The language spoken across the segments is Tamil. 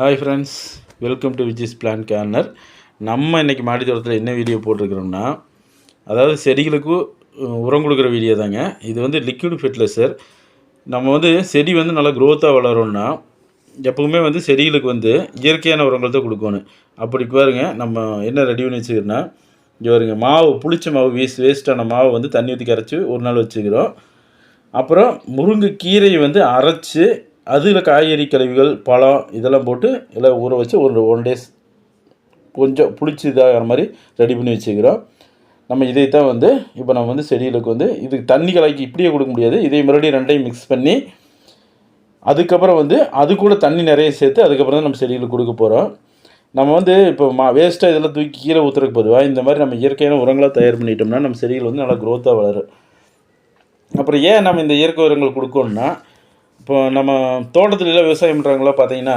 Hi friends welcome to Viji's plan corner நம்ம இன்றைக்கி மாடி தோட்டத்தில் என்ன வீடியோ போட்டிருக்கிறோம்னா அதாவது செடிகளுக்கு உரம் கொடுக்குற வீடியோ தாங்க. இது வந்து லிக்விட் ஃபெர்டிலைசர் நம்ம வந்து செடி வந்து நல்லா க்ரோத்தாக வளரும்னா எப்பவுமே வந்து செடிகளுக்கு வந்து இயற்கையான உரங்கள் தான் கொடுக்கணும். அப்படி பாருங்க நம்ம என்ன ரெடி பண்ணி வச்சுக்கிறோன்னா இங்கே வருங்க மாவு புளிச்ச மாவு வேஸ்ட் வேஸ்ட்டான மாவை வந்து தண்ணி ஊற்றி கரைச்சி ஒரு நாள் வச்சுக்கிறோம். அப்புறம் முருங்கை கீரையை வந்து அரைச்சி அதில் காய்கறி கழிவுகள் பழம் இதெல்லாம் போட்டு எல்லாம் ஊற வச்சு ஒரு ஒன் டேஸ் கொஞ்சம் புளிச்சு இதாகிற மாதிரி ரெடி பண்ணி வச்சுக்கிறோம். நம்ம இதை தான் வந்து இப்போ நம்ம வந்து செடிகளுக்கு வந்து இதுக்கு தண்ணி கலக்கி இப்படியே கொடுக்க முடியாது. இதை மறுபடியும் ரெண்டையும் மிக்ஸ் பண்ணி அதுக்கப்புறம் வந்து அது கூட தண்ணி நிறைய சேர்த்து அதுக்கப்புறம் தான் நம்ம செடிகளுக்கு கொடுக்க போகிறோம் நம்ம வந்து இப்போ மா வேஸ்ட்டாக இதெல்லாம் தூக்கி கீழே ஊற்றுறக்கு பொதுவாக இந்த மாதிரி நம்ம இயற்கையான உரங்களாக தயார் பண்ணிட்டோம்னா நம்ம செடிகள் வந்து நல்லா க்ரோத்தாக வளரும். அப்புறம் ஏன் நம்ம இந்த இயற்கை உரங்கள் கொடுக்கணும்னா இப்போ நம்ம தோட்டத்துல எல்லாம் விவசாயம் பண்ணுறாங்களோ பார்த்தீங்கன்னா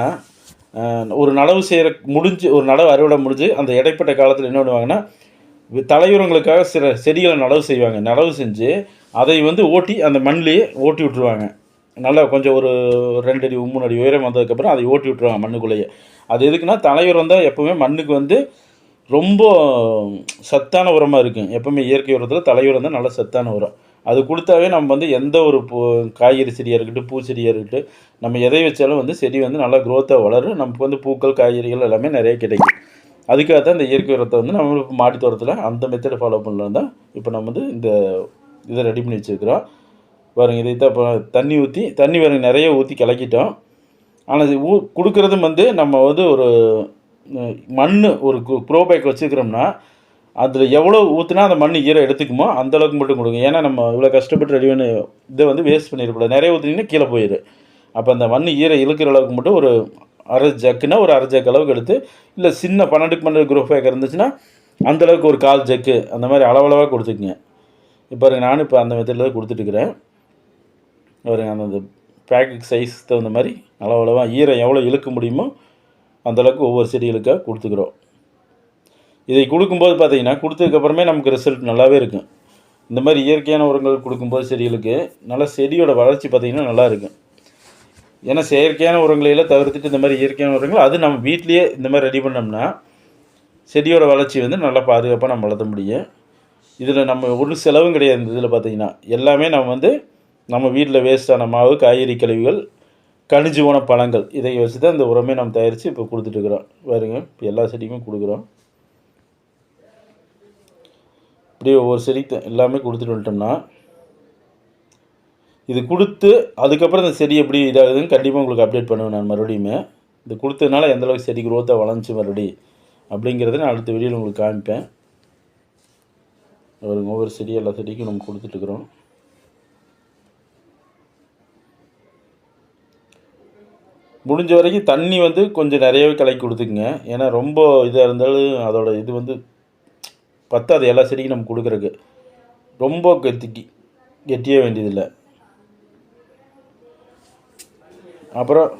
ஒரு நடவு செய்கிற முடிஞ்சு ஒரு நடவு அறுவடை முடிஞ்சு அந்த இடைப்பட்ட காலத்தில் என்ன பண்ணுவாங்கன்னா வி- தலையுரங்களுக்காக சில செடிகளை நடவு செய்வாங்க. நடவு செஞ்சு அதை வந்து ஓட்டி அந்த மண்ணிலேயே ஓட்டி விட்டுருவாங்க. நல்லா கொஞ்சம் ஒரு ரெண்டு அடி மூணு அடி உயரம் வந்ததுக்கப்புறம் அதை ஓட்டி விட்டுருவாங்க மண்ணுக்குள்ளேயே. அது எதுக்குன்னா தலையுரம் தான் எப்போவுமே மண்ணுக்கு வந்து ரொம்ப சத்தான உரமாக இருக்கும். எப்பவுமே இயற்கை உரத்தில் தலையுரம் தான் நல்ல சத்தான உரம். அது கொடுத்தாவே நம்ம வந்து எந்த ஒரு பூ காய்கறி செடியாக இருக்கட்டும் பூச்செடியாக இருக்கட்டும் நம்ம எதை வச்சாலும் வந்து செடி வந்து நல்லா க்ரோத்தாக வளரும். நமக்கு வந்து பூக்கள் காய்கறிகள் எல்லாமே நிறைய கிடைக்கும். அதுக்காக தான் இந்த இயற்கை உரத்தை வந்து நம்ம இப்போ மாடி தோட்டத்தில் அந்த மெத்தடை ஃபாலோ பண்ணலாம் தான் இப்போ நம்ம வந்து இந்த இதை ரெடி பண்ணி வச்சுருக்கிறோம். பாருங்க இதை தான் இப்போ தண்ணி ஊற்றி தண்ணி பாருங்க நிறைய ஊற்றி கலக்கிட்டோம். ஆனால் இது ஊ கொடுக்குறதும் வந்து நம்ம வந்து ஒரு மண் ஒரு ப்ரோபேக் வச்சுக்கிறோம்னா அதில் எவ்வளோ ஊற்றுனா அந்த மண் ஈரம் எடுத்துக்குமோ அந்த அளவுக்கு மட்டும் கொடுங்க. ஏன்னா நம்ம இவ்வளோ கஷ்டப்பட்டு ரெடி பண்ணி இதை வந்து வேஸ்ட் பண்ணிடக்கூடாது நிறைய ஊற்றுனீங்கன்னா கீழே போயிடு அப்போ அந்த மண் ஈரம் இழுக்கிற அளவுக்கு மட்டும் ஒரு அரை ஜக்குன்னா ஒரு அரை ஜக்கு அளவுக்கு எடுத்து இல்லை சின்ன பன்னெண்டுக்கு பன்னெண்டு குரூப் பேக் இருந்துச்சுன்னா அந்த அளவுக்கு ஒரு கால் ஜக்கு அந்த மாதிரி அளவளவாக கொடுத்துக்குங்க. இப்போ நானும் இப்போ அந்த மெத்தடில் தான் கொடுத்துட்டுருக்குறேன் அந்தந்த அந்த பேக்கெட் சைஸ் தகுந்த மாதிரி அளவளவாக ஈரம் எவ்வளோ இழுக்க முடியுமோ அந்தளவுக்கு ஒவ்வொரு செடிகளுக்காக கொடுத்துக்கிறோம். இதை கொடுக்கும்போது பார்த்திங்கன்னா கொடுத்ததுக்கப்புறமே நமக்கு ரிசல்ட் நல்லாவே இருக்கும். இந்த மாதிரி இயற்கையான உரங்கள் கொடுக்கும்போது செடிகளுக்கு நல்லா செடியோட வளர்ச்சி பார்த்தீங்கன்னா நல்லா இருக்கும். ஏன்னா செயற்கையான உரங்களையெல்லாம் தவிர்த்துட்டு இந்த மாதிரி இயற்கையான உரங்கள் அது நம்ம வீட்லேயே இந்த மாதிரி ரெடி பண்ணோம்னா செடியோட வளர்ச்சி வந்து நல்லா பாதுகாப்பாக நம்ம வளர்த்த முடியும். இதில் நம்ம ஒரு செலவும் கிடையாது. இந்த இதில் பார்த்தீங்கன்னா எல்லாமே நம்ம வந்து நம்ம வீட்டில் வேஸ்டான மாவு காய்கறி கழிவுகள் கணிஞ்சு போன பழங்கள் இதை வச்சு தான் இந்த உரமே நம்ம தயாரித்து இப்போ கொடுத்துட்ருக்குறோம் பாருங்கள் இப்போ எல்லா செடியுமே கொடுக்குறோம். அப்படியே ஒவ்வொரு செடிக்கு எல்லாமே கொடுத்துட்டு வந்துட்டோம்னா இது கொடுத்து அதுக்கப்புறம் இந்த செடி எப்படி இதாகுதுன்னு கண்டிப்பாக உங்களுக்கு அப்டேட் பண்ணுவேன் நான் மறுபடியுமே. இது கொடுத்ததுனால எந்த அளவுக்கு செடி குரோத்தாக வளர்ந்துச்சு மறுபடி அப்படிங்கிறத நான் அடுத்த வீடியோவில் உங்களுக்கு காமிப்பேன். ஒரு ஒவ்வொரு செடி எல்லா செடிக்கும் நம்ம கொடுத்துட்ருக்குறோம் முடிஞ்ச வரைக்கும் தண்ணி வந்து கொஞ்சம் நிறையவே கலக்கி கொடுத்துக்குங்க. ஏன்னா ரொம்ப இதாக இருந்தாலும் அதோட இது வந்து பத்தாது எல்லா செடிக்கும் நம்ம கொடுக்குறக்கு ரொம்ப கெத்தி கெட்டிய வேண்டியதில்லை. அப்புறம்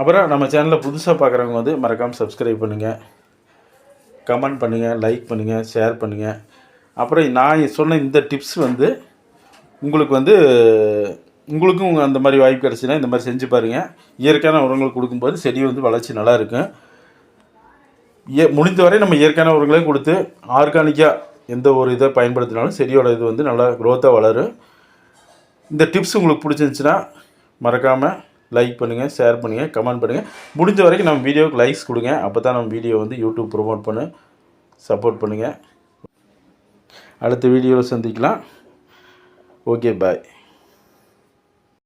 அப்புறம் நம்ம சேனலில் புதுசாக பார்க்குறவங்க வந்து மறக்காமல் சப்ஸ்கிரைப் பண்ணுங்கள் கமெண்ட் பண்ணுங்கள் லைக் பண்ணுங்கள் ஷேர் பண்ணுங்கள் அப்புறம் நான் சொன்ன இந்த டிப்ஸ் வந்து உங்களுக்கு வந்து உங்களுக்கும் அந்த மாதிரி வாய்ப்பு கிடச்சின்னா இந்த மாதிரி செஞ்சு பாருங்கள் இயற்கையான உரங்கள் கொடுக்கும்போது செடி வந்து வளர்ச்சி நல்லா இருக்கும். முடிந்தவரை நம்ம இயற்கையான உரங்களையும் கொடுத்து ஆர்கானிக்காக எந்த ஒரு இதை பயன்படுத்தினாலும் செடியோட இது வந்து நல்லா க்ரோத்தாக வளரும். இந்த டிப்ஸ் உங்களுக்கு பிடிச்சிருந்துச்சின்னா மறக்காமல் லைக் பண்ணுங்கள் ஷேர் பண்ணுங்கள் கமெண்ட் பண்ணுங்கள் முடிஞ்ச வரைக்கும் நம்ம வீடியோவுக்கு லைக்ஸ் கொடுங்க. அப்போ தான் நம்ம வீடியோ வந்து யூடியூப் ப்ரொமோட் பண்ண சப்போர்ட் பண்ணுங்கள் அடுத்த வீடியோவில் சந்திக்கலாம். Okay bye